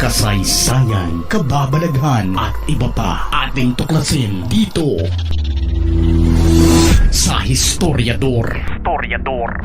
kasaysayan, kababalaghan at iba pa ating tuklasin dito sa Historiador. Historiador.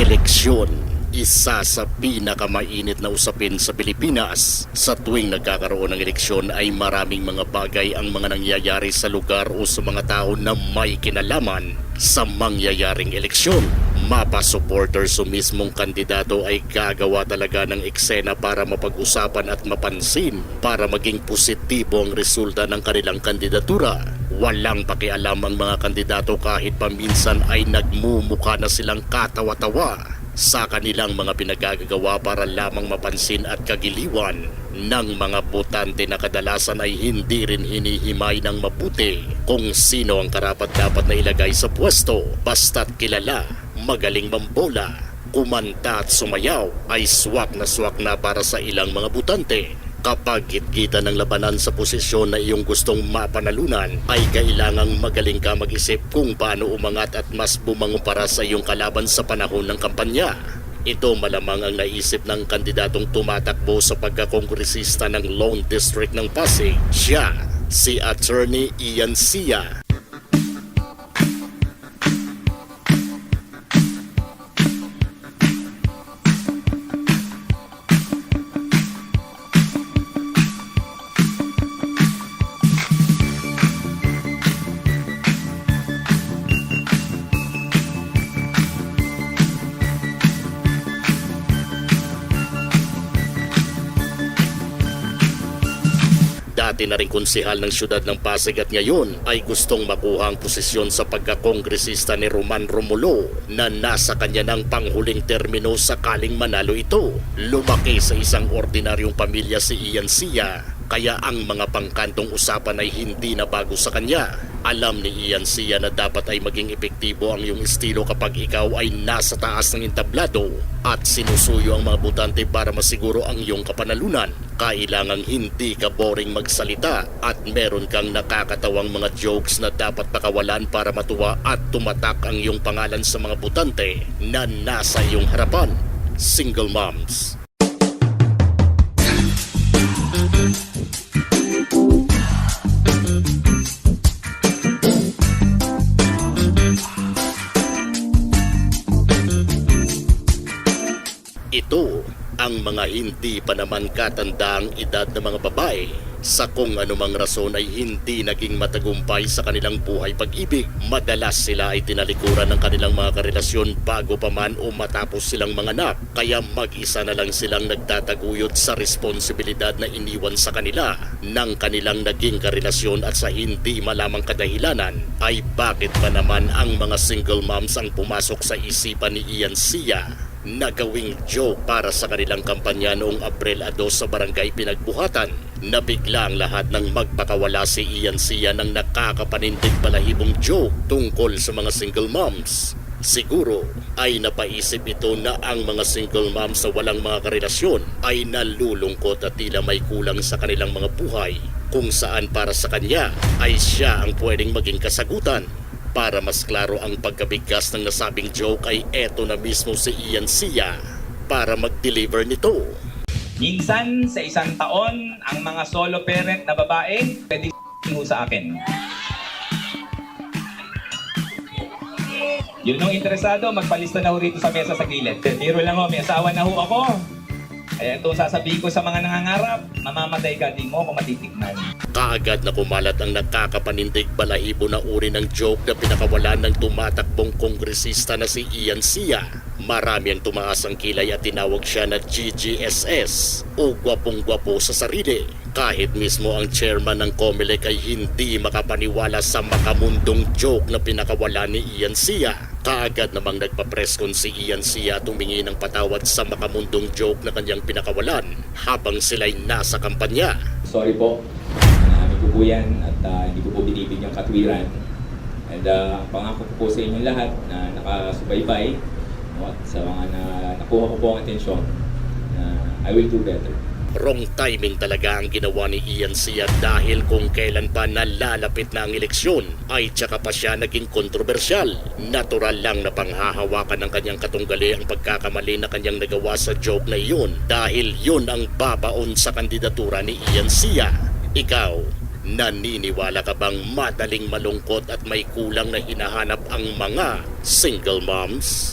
Eleksyon isa sa pinakamainit na usapin sa Pilipinas. Sa tuwing nagkakaroon ng eleksyon ay maraming mga bagay ang mga nangyayari sa lugar o sa mga tao na may kinalaman sa mangyayaring eleksyon. Mapa supporters o mismong kandidato ay gagawa talaga ng eksena para mapag-usapan at mapansin para maging positibo ang resulta ng kanilang kandidatura. Walang pakialam ang mga kandidato kahit paminsan ay nagmumukha na silang katawa-tawa sa kanilang mga pinagagagawa para lamang mapansin at kagiliwan ng mga botante na kadalasan ay hindi rin hinihimay ng mabuti kung sino ang karapat dapat na ilagay sa pwesto basta't kilala, magaling mambola, kumanta at sumayaw ay swak na swak na para sa ilang mga butante. Kapag gitgita ng labanan sa posisyon na iyong gustong mapanalunan, ay kailangang magaling ka mag-isip kung paano umangat at mas bumango para sa iyong kalaban sa panahon ng kampanya. Ito malamang ang naisip ng kandidatong tumatakbo sa pagkakongresista ng Lone District ng Pasig. Siya, si Attorney Ian Sia. Dati na rin konsehal ng siyudad ng Pasig at ngayon ay gustong makuha ang posisyon sa pagkakongresista ni Roman Romulo na nasa kanya ng panghuling termino sakaling manalo ito. Lumaki sa isang ordinaryong pamilya si Ian Sia kaya ang mga pangkantong usapan ay hindi na bago sa kanya. Alam ni Ian Sia na dapat ay maging epektibo ang iyong estilo kapag ikaw ay nasa taas ng entablado at sinusuyo ang mga butante para masiguro ang iyong kapanalunan. Kailangang hindi ka boring magsalita at meron kang nakakatawang mga jokes na dapat pakawalan para matuwa at tumatak ang iyong pangalan sa mga butante na nasa iyong harapan. Single Moms. Ito ang mga hindi pa naman katandaang edad ng mga babae sa kung anumang rason ay hindi naging matagumpay sa kanilang buhay pag-ibig. Madalas sila ay tinalikuran ng kanilang mga karelasyon bago pa man o matapos silang mga anak. Kaya mag-isa na lang silang nagtataguyod sa responsibilidad na iniwan sa kanila ng kanilang naging karelasyon at sa hindi malamang kadahilanan ay bakit pa naman ang mga single moms ang pumasok sa isipan ni Ian Sia na joke para sa kanilang kampanya noong Abril 2 sa barangay Pinagbuhatan. Nabigla ang lahat ng magpakawala si Ian Sia ng nakakapanindig balahibong joke tungkol sa mga single moms. Siguro ay napaisip ito na ang mga single moms na walang mga karelasyon ay nalulungkot at tila may kulang sa kanilang mga buhay kung saan para sa kanya ay siya ang pwedeng maging kasagutan. Para mas klaro ang pagkabigkas ng nasabing joke ay eto na mismo si Ian Sia para mag-deliver nito. Minsan sa isang taon, ang mga solo parent na babae pwede sa akin. Yun yung interesado, magpalista na ho rito sa mesa sa gilid. Biro lang ho, may asawa na ho ako. Kaya ito sasabihin ko sa mga nangangarap, mamamatay ka, di mo ako matitikman. Kaagad na kumalat ang nakakapanindig balahibo na uri ng joke na pinakawalan ng tumatakbong kongresista na si Ian Sia. Marami ang tumaas ang kilay at tinawag siya na GGSS o gwapong-gwapo sa sarili. Kahit mismo ang chairman ng COMELEC ay hindi makapaniwala sa makamundong joke na pinakawalan ni Ian Sia. Kaagad namang nagpa-press con si Ian Sia at humingi ng patawad sa makamundong joke na kanyang pinakawalan habang sila'y nasa kampanya. Sorry po, uh, hindi ko po yan at ah, hindi ko po binibig yung katwiran. And uh, pangako ko po sa inyo lahat na nakasubaybay no, at sa mga na, nakuha ko po ang atensyon na I will do better. Wrong timing talaga ang ginawa ni Ian Sia dahil kung kailan pa nalalapit na ang eleksyon ay tsaka pa siya naging kontrobersyal. Natural lang na panghahawakan ng kanyang katunggali ang pagkakamali na kanyang nagawa sa joke na iyon dahil yun ang babaon sa kandidatura ni Ian Sia. Ikaw, naniniwala ka bang madaling malungkot at may kulang na hinahanap ang mga single moms?